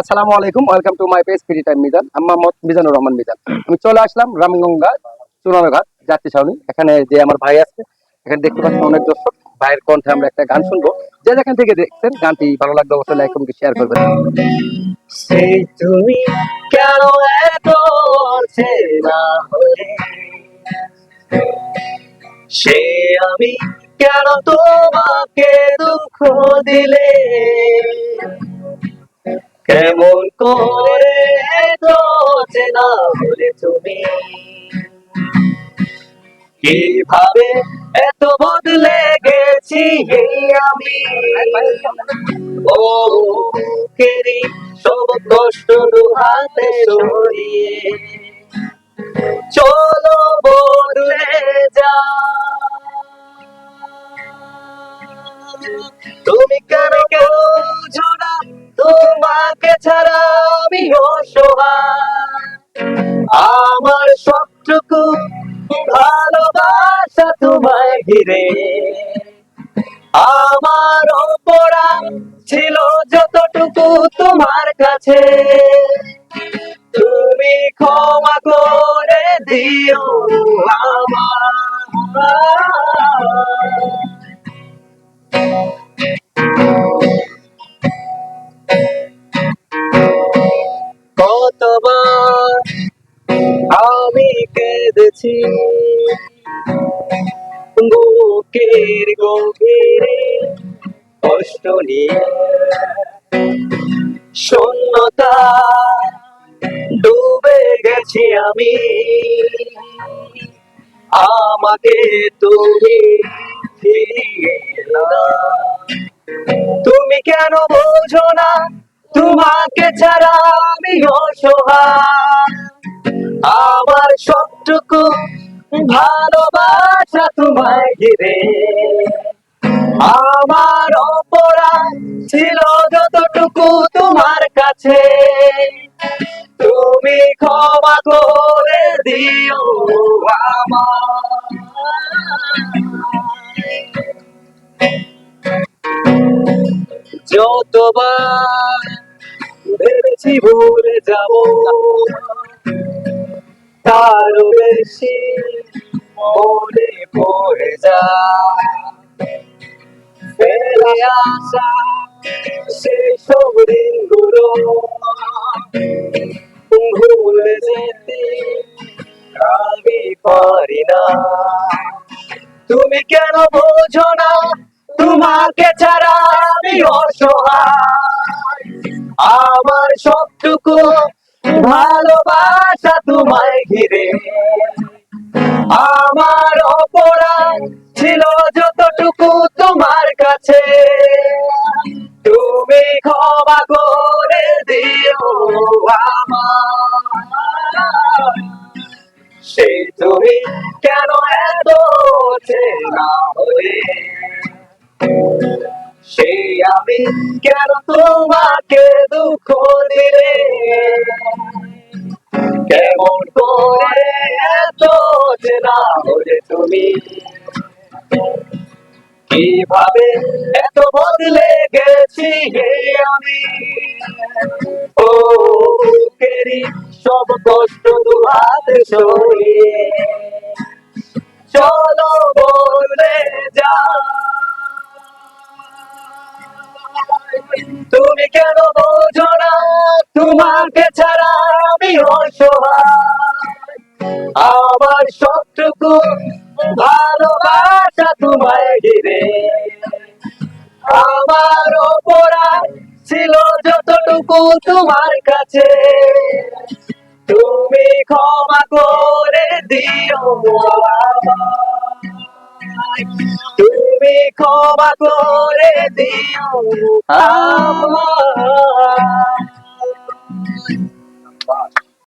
আসসালামু আলাইকুম welcome to my page free time Mizan আমি মোহাম্মদ মিজানুর রহমান মিজান আমি চলে আসলাম রামগঙ্গা চুনারঘাট যাত্রী ছাউনি। এখানে যে আমার ভাই আছে, এখানে দেখতে পাচ্ছি অনেক দর্শক। ভাইয়ের কণ্ঠে আমরা একটা গান শুনব। যে যেখান থেকে দেখছেন, গানটি ভালো লাগলে অবশ্যই লাইক কমেন্ট শেয়ার করবেন। সেই তুমি কেন এত সে আমি কেন তোমাকে দুঃখ দিলে? কেমন করে এত চেনা হলে তুমি? কীভাবে এত বদলে গেছি এই আমি? ও কেরি সব কষ্ট দু হাতে সরিয়ে। চলো বদলে তোমাকে ছাড়া আমি অসহায়। আমার সবটুকু ভালোবাসা তোমায় ঘিরে। আমার অপরাধ ছিল যতটুকু তোমার কাছে। তুমি ক্ষমা করে দিও আমার। আমি কেঁদেছি। বুকের গভীরে কষ্ট নিয়ে। শূন্যতা ডুবে গেছি আমি। আমাকে তুমি। তুমি কেন বোঝো না? তোমাকে ছাড়া আমি অসহায়। আমার সবটুকু ভালোবাসা তোমায় ঘিরে আমার অপরাধ ছিল যতটুকু তোমার কাছে। তুমি ক্ষমা করে দিও যতবার ভেবেছি ভুলে যাব। পড়ে যা ফেলে আসা ভুলে যেতে আমি পারি না তুমি কেন বোঝো না? তোমাকে ছাড়া আমি অসহায়। আমার সবটুকু ভালোবাসা তোমায় ঘিরে। আমার অপরাধ ছিল যতটুকু তোমার কাছে। তুমি ক্ষমা করে দিও আমার সে তুমি কেন এত সে আমি কেন তোমাকে দুঃখ দিলে? কেমন করে এত চেনা হলে তুমি কীভাবে এত বদলে গেছি হে আমি ও বুকেরই সব কষ্ট দু হাতে সরিয়ে চলো বলে যা তুমি কেন বোঝো না? তোমাকে ছাড়া আমার সবটুকু ভালোবাসা তোমায় ঘিরে আমার অপরাধ ছিল যতটুকু তোমার কাছে। তুমি ক্ষমা করে দিও তুমি ক্ষমা করে দিও আমায়।